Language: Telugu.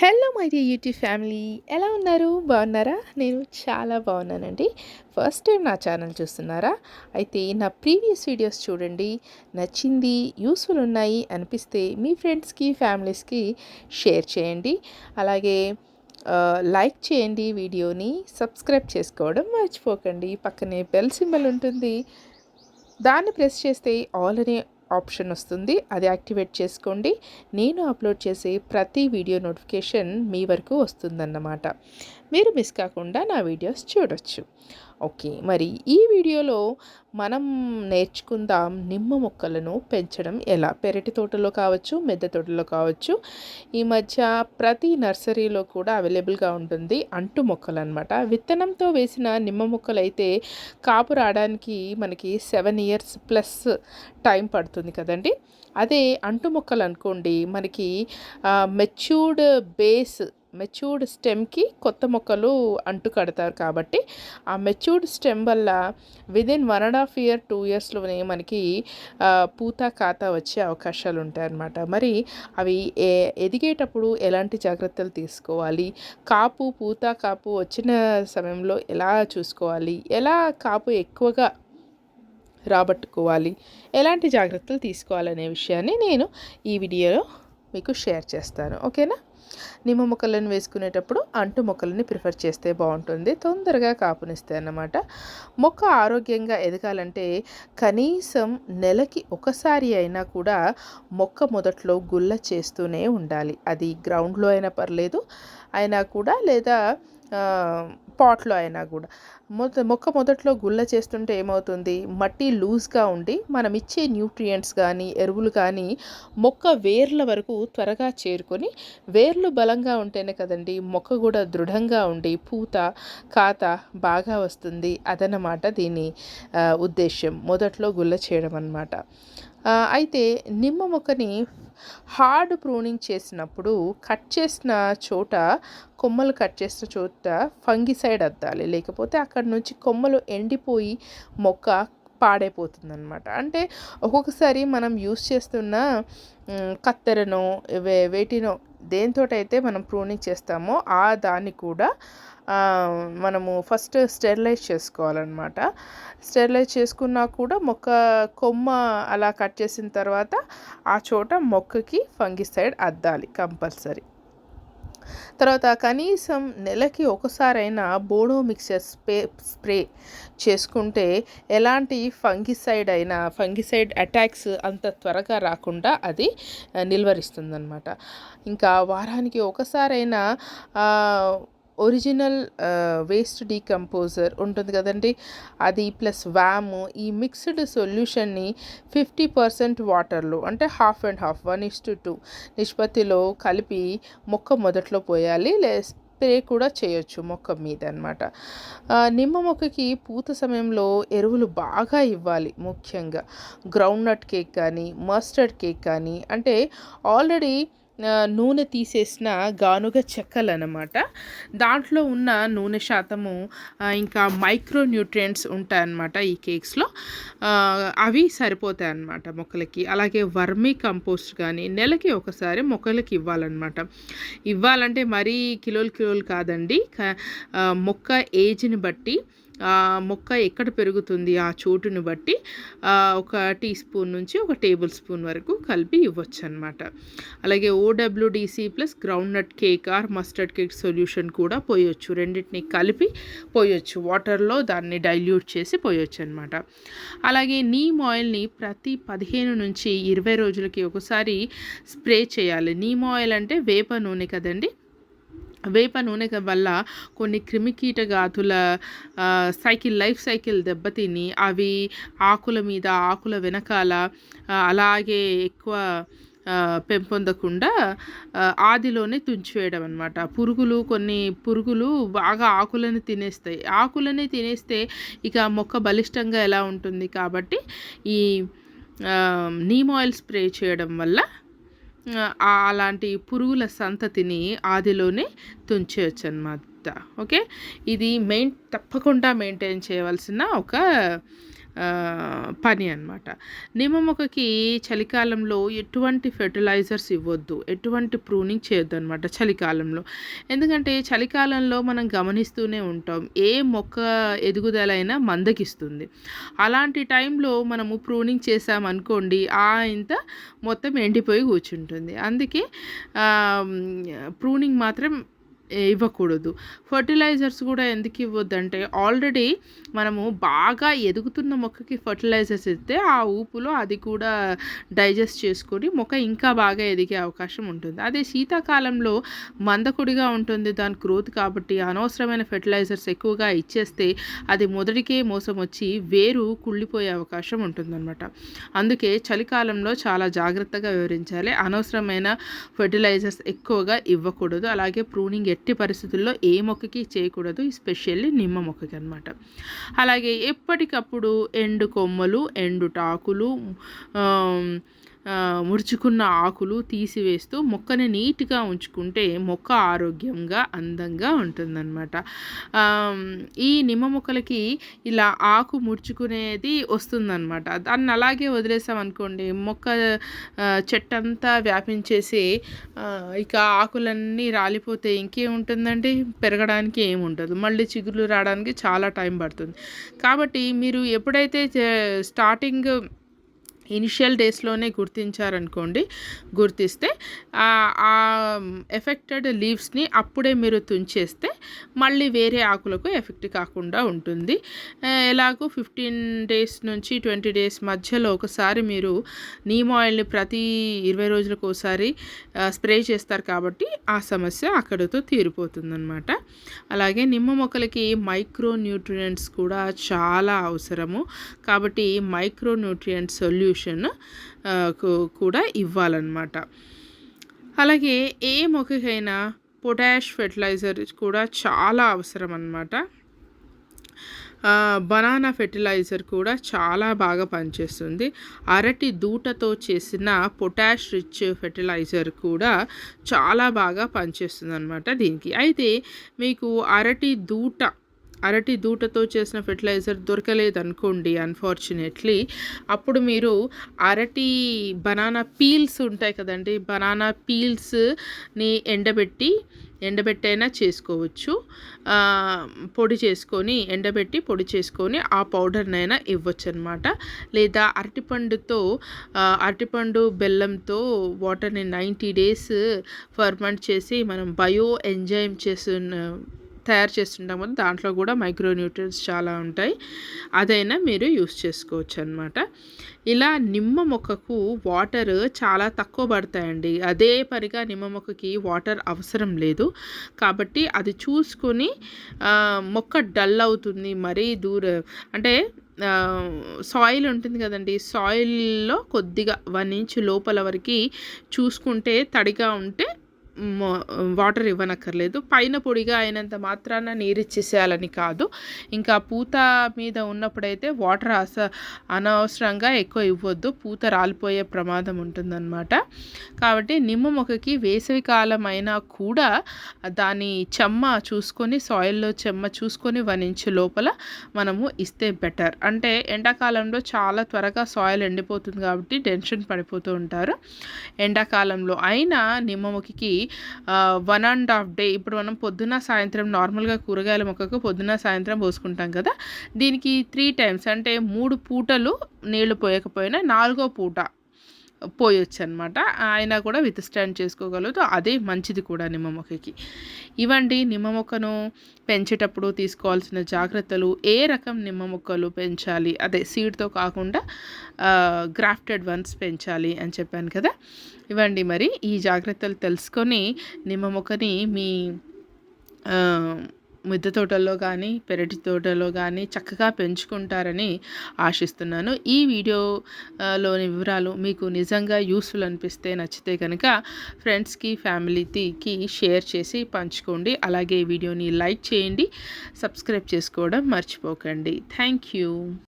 Hello my dear YouTube family ఎలా ఉన్నారు? బాగున్నారా? నేను చాలా బాగున్నానండి. ఫస్ట్ టైం నా ఛానల్ చూస్తున్నారా? అయితే నా ప్రీవియస్ వీడియోస్ చూడండి. నచ్చింది యూస్ఫుల్ ఉన్నాయి అనిపిస్తే మీ ఫ్రెండ్స్కి ఫ్యామిలీస్కి షేర్ చేయండి. అలాగే లైక్ చేయండి వీడియోని సబ్స్క్రైబ్ చేసుకోవడం మర్చిపోకండి. పక్కనే బెల్ సింబల్ ఉంటుంది. దాన్ని ప్రెస్ చేస్తే ఆల్ అనే ఆప్షన్ వస్తుంది. అది యాక్టివేట్ చేసుకోండి. నేను అప్లోడ్ చేసే ప్రతి వీడియో నోటిఫికేషన్ మీ వరకు వస్తుందన్నమాట. మీరు మిస్ కాకుండా నా వీడియోస్ చూడొచ్చు. ఓకే మరి ఈ వీడియోలో మనం నేర్చుకుందాం నిమ్మ మొక్కలను పెంచడం ఎలా? పెరటి తోటలో కావచ్చు మెద్ద తోటలో కావచ్చు ఈ మధ్య ప్రతి నర్సరీలో కూడా అవైలబుల్గా ఉంటుంది అంటు మొక్కలు అనమాట విత్తనంతో వేసిన నిమ్మ మొక్కలు అయితే కాపు రావడానికి మనకి సెవెన్ ఇయర్స్ ప్లస్ టైం పడుతుంది కదండి. అదే అంటు మొక్కలు అనుకోండి మనకి మెచ్యూర్డ్ బేస్ మెచ్యూర్డ్ స్టెమ్కి కొత్త మొక్కలు అంటు కడతారు కాబట్టి ఆ మెచ్యూర్డ్ స్టెమ్ వల్ల within one and half year two ఇయర్స్లోనే మనకి పూత కాత వచ్చే అవకాశాలు ఉంటాయన్నమాట మరి అవి ఏ ఎదిగేటప్పుడు ఎలాంటి జాగ్రత్తలు తీసుకోవాలి? కాపు పూత కాపు వచ్చిన సమయంలో ఎలా చూసుకోవాలి? ఎలా కాపు ఎక్కువగా రాబట్టుకోవాలి? ఎలాంటి జాగ్రత్తలు తీసుకోవాలనే విషయాన్ని నేను ఈ వీడియోలో మీకు షేర్ చేస్తాను ఓకేనా? నిమ్మ మొక్కలను వేసుకునేటప్పుడు అంటు మొక్కలని ప్రిఫర్ చేస్తే బాగుంటుంది. తొందరగా కాపునిస్తాయి అన్నమాట. మొక్క ఆరోగ్యంగా ఎదగాలంటే కనీసం నెలకి ఒకసారి అయినా కూడా మొక్క మొదట్లో గుల్ల చేస్తూనే ఉండాలి. అది గ్రౌండ్లో అయినా పర్లేదు అయినా కూడా లేదా పాట్లో అయినా కూడా. మొద మొక్క మొదట్లో గుల్ల చేస్తుంటే ఏమవుతుంది? మట్టి లూజ్గా ఉండి మనం ఇచ్చే న్యూట్రియంట్స్ కానీ ఎరువులు కానీ మొక్క వేర్ల వరకు త్వరగా చేరుకొని వేర్లు బలంగా ఉంటేనే కదండి మొక్క కూడా దృఢంగా ఉండి పూత కాత బాగా వస్తుంది అదనమాట దీని ఉద్దేశ్యం. మొదట్లో గుల్ల చేయడం అన్నమాట. అయితే నిమ్మ మొక్కని హార్డ్ ప్రూనింగ్ చేసినప్పుడు కట్ చేసిన చోట కొమ్మలు కట్ చేసిన చోట ఫంగిసైడ్ అద్దాలి. లేకపోతే అక్కడ నుంచి కొమ్మలు ఎండిపోయి మొక్క పాడైపోతుంది అనమాట అంటే ఒక్కొక్కసారి మనం యూస్ చేస్తున్న కత్తెరనో వే వేటినో దేనితోటైతే మనం ప్రూనింగ్ చేస్తామో ఆ దాన్ని కూడా మనము ఫస్ట్ స్టెరిలైజ్ చేసుకోవాలన్నమాట. స్టెరిలైజ్ చేసుకున్నా కూడా మొక్క కొమ్మ అలా కట్ చేసిన తర్వాత ఆ చోట మొక్కకి ఫంగిసైడ్ అద్దాలి కంపల్సరీ. తర్వాత కనీసం నెలకి ఒకసారైనా బోడో మిక్సర్ స్ప్రే స్ప్రే చేసుకుంటే ఎలాంటి ఫంగిసైడ్ అయినా ఫంగిసైడ్ అటాక్స్ అంత త్వరగా రాకుండా అది నిల్వరిస్తుందన్నమాట. ఇంకా వారానికి ఒకసారైనా ఒరిజినల్ వేస్ట్ డీకంపోజర్ ఉంటుంది కదండి. అది ప్లస్ వ్యాము ఈ మిక్స్డ్ సొల్యూషన్ని ఫిఫ్టీ పర్సెంట్ వాటర్లో అంటే half and half one is to two నిష్పత్తిలో కలిపి మొక్క మొదట్లో పోయాలి లే స్ప్రే కూడా చేయొచ్చు మొక్క మీద అనమాట నిమ్మ మొక్కకి పూత సమయంలో ఎరువులు బాగా ఇవ్వాలి ముఖ్యంగా. గ్రౌండ్ నట్ కేక్ కానీ మస్టర్డ్ కేక్ కానీ అంటే ఆల్రెడీ నూనె తీసేసిన గానుగ చెక్కలు అనమాట దాంట్లో ఉన్న నూనె శాతము ఇంకా మైక్రో న్యూట్రియంట్స్ ఉంటాయన్నమాట ఈ కేక్స్లో. అవి సరిపోతాయి అన్నమాట మొక్కలకి. అలాగే వర్మీ కంపోస్ట్ కానీ నెలకి ఒకసారి మొక్కలకి ఇవ్వాలన్నమాట. ఇవ్వాలంటే మరీ కిలోలు కిలోలు కాదండి. మొక్క ఏజ్ని బట్టి మొక్క ఎక్కడ పెరుగుతుంది ఆ చోటుని బట్టి ఒక టీ స్పూన్ నుంచి ఒక టేబుల్ స్పూన్ వరకు కలిపి ఇవ్వచ్చు అనమాట అలాగే ఓడబ్ల్యూడిసి plus groundnut cake or mustard cake solution కూడా పోయొచ్చు. రెండింటిని కలిపి పోయొచ్చు. వాటర్లో దాన్ని డైల్యూట్ చేసి పోయొచ్చు అనమాట అలాగే నీమ్ ఆయిల్ని ప్రతి పదిహేను నుంచి ఇరవై రోజులకి ఒకసారి స్ప్రే చేయాలి. నీమ్ ఆయిల్ అంటే వేప నూనె కదండి? వేప నూనె వల్ల కొన్ని క్రిమికీటఘాతుల సైకిల్ లైఫ్ సైకిల్ దెబ్బతిని అవి ఆకుల మీద ఆకుల వెనకాల అలాగే ఎక్కువ పెంపొందకుండా ఆదిలోనే తుంచివేయడం అనమాట పురుగులు కొన్ని పురుగులు బాగా ఆకులను తినేస్తాయి. ఆకులని తినేస్తే ఇక మొక్క బలిష్టంగా ఎలా ఉంటుంది కాబట్టి ఈ నీమ్ ఆయిల్ స్ప్రే చేయడం వల్ల అలాంటి పురుగుల సంతతిని ఆదిలోనే తుంచేయచ్చు అనమాట ఓకే? ఇది మెయిన్ తప్పకుండా మెయింటైన్ చేయవలసిన ఒక పని అనమాట నిమ్మ మొక్కకి చలికాలంలో ఎటువంటి ఫెర్టిలైజర్స్ ఇవ్వద్దు. ఎటువంటి ప్రూనింగ్ చేయొద్దు అనమాట చలికాలంలో. ఎందుకంటే చలికాలంలో మనం గమనిస్తూనే ఉంటాం ఏ మొక్క ఎదుగుదలైనా మందకిస్తుంది అలాంటి టైంలో మనము ప్రూనింగ్ చేసామనుకోండి ఆ ఇంత మొత్తం ఎండిపోయి కూర్చుంటుంది. అందుకే ప్రూనింగ్ మాత్రం ఇవ్వకూడదు. ఫర్టిలైజర్స్ కూడా ఎందుకు ఇవ్వద్దంటే ఆల్రెడీ మనము బాగా ఎదుగుతున్న మొక్కకి ఫర్టిలైజర్స్ ఇస్తే ఆ ఊపులో అది కూడా డైజెస్ట్ చేసుకొని మొక్క ఇంకా బాగా ఎదిగే అవకాశం ఉంటుంది. అదే శీతాకాలంలో మందకుడిగా ఉంటుంది దాని గ్రోత్ కాబట్టి అనవసరమైన ఫెర్టిలైజర్స్ ఎక్కువగా ఇచ్చేస్తే అది మొదటికే మోసం వచ్చి వేరు కుళ్ళిపోయే అవకాశం ఉంటుందన్నమాట. అందుకే చలికాలంలో చాలా జాగ్రత్తగా వివరించాలి. అనవసరమైన ఫెర్టిలైజర్స్ ఎక్కువగా ఇవ్వకూడదు. అలాగే ప్రూనింగ్ ఎట్టి పరిస్థితుల్లో ఏ మొక్కకి చేయకూడదు స్పెషల్లీ నిమ్మ మొక్కకి అనమాట అలాగే ఎప్పటికప్పుడు ఎండు కొమ్మలు ఎండు టాకులు ముడుచుకున్న ఆకులు తీసివేస్తూ మొక్కని నీట్గా ఉంచుకుంటే మొక్క ఆరోగ్యంగా అందంగా ఉంటుందన్నమాట. ఈ నిమ్మ మొక్కలకి ఇలా ఆకు ముడుచుకునేది వస్తుందన్నమాట. దాన్ని అలాగే వదిలేసామనుకోండి మొక్క చెట్టంతా వ్యాపించేసి ఇక ఆకులన్నీ రాలిపోతే ఇంకేముంటుందండి పెరగడానికి ఏముండదు మళ్ళీ చిగురు రావడానికి చాలా టైం పడుతుంది. కాబట్టి మీరు ఎప్పుడైతే స్టార్టింగ్ ఇనిషియల్ డేస్లోనే గుర్తించారనుకోండి గుర్తిస్తే ఆ ఎఫెక్టెడ్ లీవ్స్ని అప్పుడే మీరు తుంచేస్తే మళ్ళీ వేరే ఆకులకు ఎఫెక్ట్ కాకుండా ఉంటుంది. ఎలాగో ఫిఫ్టీన్ డేస్ నుంచి ట్వంటీ డేస్ మధ్యలో ఒకసారి మీరు నీమ్ ఆయిల్ని ప్రతి ఇరవై రోజులకు ఒకసారి స్ప్రే చేస్తారు కాబట్టి ఆ సమస్య అక్కడతో తీరిపోతుందన్నమాట. అలాగే నిమ్మ మొక్కలకి మైక్రో న్యూట్రియంట్స్ కూడా చాలా అవసరము. కాబట్టి మైక్రో న్యూట్రియంట్ సొల్యూషన్ సొల్యూషన్ కూడా ఇవ్వాలన్నమాట. అలాగే ఏ మొక్కకైనా పొటాష్ ఫెర్టిలైజర్ కూడా చాలా అవసరం అన్నమాట బనానా ఫెర్టిలైజర్ కూడా చాలా బాగా పనిచేస్తుంది. అరటి దూటతో చేసిన పొటాష్ రిచ్ ఫెర్టిలైజర్ కూడా చాలా బాగా పనిచేస్తుంది అనమాట దీనికి. అయితే మీకు అరటి దూట అరటి దూటతో చేసిన ఫెర్టిలైజర్ దొరకలేదు అనుకోండి అన్ఫార్చునేట్లీ అప్పుడు మీరు అరటి బనానా పీల్స్ ఉంటాయి కదండి బనానా పీల్స్ని ఎండబెట్టి ఎండబెట్టైనా చేసుకోవచ్చు. పొడి చేసుకొని ఎండబెట్టి పొడి చేసుకొని ఆ పౌడర్నైనా ఇవ్వచ్చు అనమాట లేదా అరటిపండుతో అరటిపండు బెల్లంతో వాటర్ని నైంటీ డేస్ ఫర్మెంట్ చేసి మనం బయో ఎంజైమ్ చేసిన తయారు చేస్తుంటాం కదా దాంట్లో కూడా మైక్రోన్యూట్రియన్స్ చాలా ఉంటాయి. అదైనా మీరు యూస్ చేసుకోవచ్చు అనమాట ఇలా నిమ్మ మొక్కకు వాటర్ చాలా తక్కువ పడతాయండి. అదే పరిగా నిమ్మ మొక్కకి వాటర్ అవసరం లేదు. కాబట్టి అది చూసుకొని మొక్క డల్ అవుతుంది మరీ దూరం అంటే సాయిల్ ఉంటుంది కదండి. సాయిల్లో కొద్దిగా వన్ ఇంచ్ లోపల వరకు చూసుకుంటే తడిగా ఉంటే వాటర్ ఇవ్వనక్కర్లేదు. పైన పొడిగా అయినంత మాత్రాన నీరు ఇచ్చేసేయాలని కాదు. ఇంకా పూత మీద ఉన్నప్పుడైతే వాటర్ అస అనవసరంగా ఎక్కువ ఇవ్వద్దు. పూత రాలిపోయే ప్రమాదం ఉంటుందన్నమాట. కాబట్టి నిమ్మ మొక్కకి వేసవి కాలం అయినా కూడా దాని చెమ్మ చూసుకొని సాయిల్లో చెమ్మ చూసుకొని వన్ ఇంచ్ లోపల మనము ఇస్తే బెటర్. అంటే ఎండాకాలంలో చాలా త్వరగా సాయిల్ ఎండిపోతుంది కాబట్టి టెన్షన్ పడిపోతూ ఉంటారు. ఎండాకాలంలో అయినా నిమ్మ మొక్కకి వన్ అండ్ హాఫ్ డే ఇప్పుడు మనం పొద్దున సాయంత్రం నార్మల్గా కూరగాయల మొక్కకు పొద్దున సాయంత్రం పోసుకుంటాం కదా. దీనికి త్రీ టైమ్స్ అంటే మూడు పూటలు నీళ్ళు పోయకపోయినా నాలుగో పూట పోయొచ్చు అనమాట ఆయన కూడా విత్ స్టాండ్ చేసుకోగలదు అదే మంచిది కూడా నిమ్మ మొక్కకి. ఇవండి నిమ్మ మొక్కను పెంచేటప్పుడు తీసుకోవాల్సిన జాగ్రత్తలు ఏ రకం నిమ్మ మొక్కలు పెంచాలి? అదే సీడ్తో కాకుండా గ్రాఫ్టెడ్ వన్స్ పెంచాలి అని చెప్పాను కదా. ఇవ్వండి మరి ఈ జాగ్రత్తలు తెలుసుకొని నిమ్మ మొక్కని మీ మిద్దె తోటల్లో కానీ పెరటి తోటలో కానీ చక్కగా పెంచుకుంటారని ఆశిస్తున్నాను. ఈ వీడియోలోని వివరాలు మీకు నిజంగా యూస్ఫుల్ అనిపిస్తే నచ్చితే కనుక ఫ్రెండ్స్కి ఫ్యామిలీకి షేర్ చేసి పంచుకోండి. అలాగే వీడియోని లైక్ చేయండి. సబ్స్క్రైబ్ చేసుకోవడం మర్చిపోకండి. Thank you.